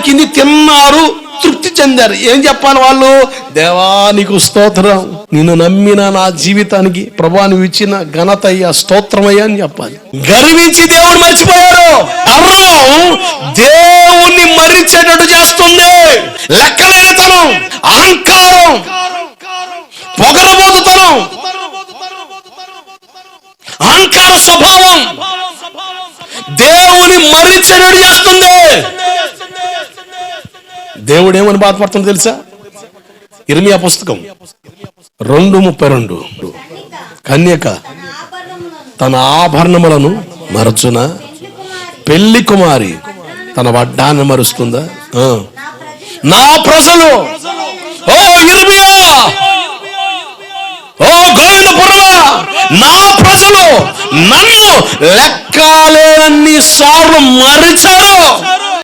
దొరికింది తిన్నారు తృప్తి చెందారు. ఏం చెప్పాలి వాళ్ళు? దేవా నీకు స్తోత్రం. నిన్ను నమ్మిన నా జీవితానికి ప్రభా నువ్వు ఇచ్చిన ఘనత అయ్యా స్తోత్రమయ్యా అని చెప్పాలి. గర్వించి దేవుడు మర్చిపోయారు గర్వం దేవుణ్ణి మరిచేటట్టు చేస్తుంది. లెక్కలేనితనం అహంకారం పొగరబోతుతనం అహంకార స్వభావం దేవుని మరిచేటట్టు చేస్తుంది. దేవుడు ఏమని బాధపడుతుందో తెలుసా? ఇర్మియా పుస్తకం రెండు ముప్పై రెండు. కన్యక తన ఆభరణములను మరచున పెళ్ళి కుమారి తన వడ్డాన్ని మరుస్తుందా ఆ. నా ప్రజలు! ఓ ఇర్మియా! ఓ గోవిందపురమా నా ప్రజలు నన్ను లెక్కలేనన్ని సార్లు మరిచారు.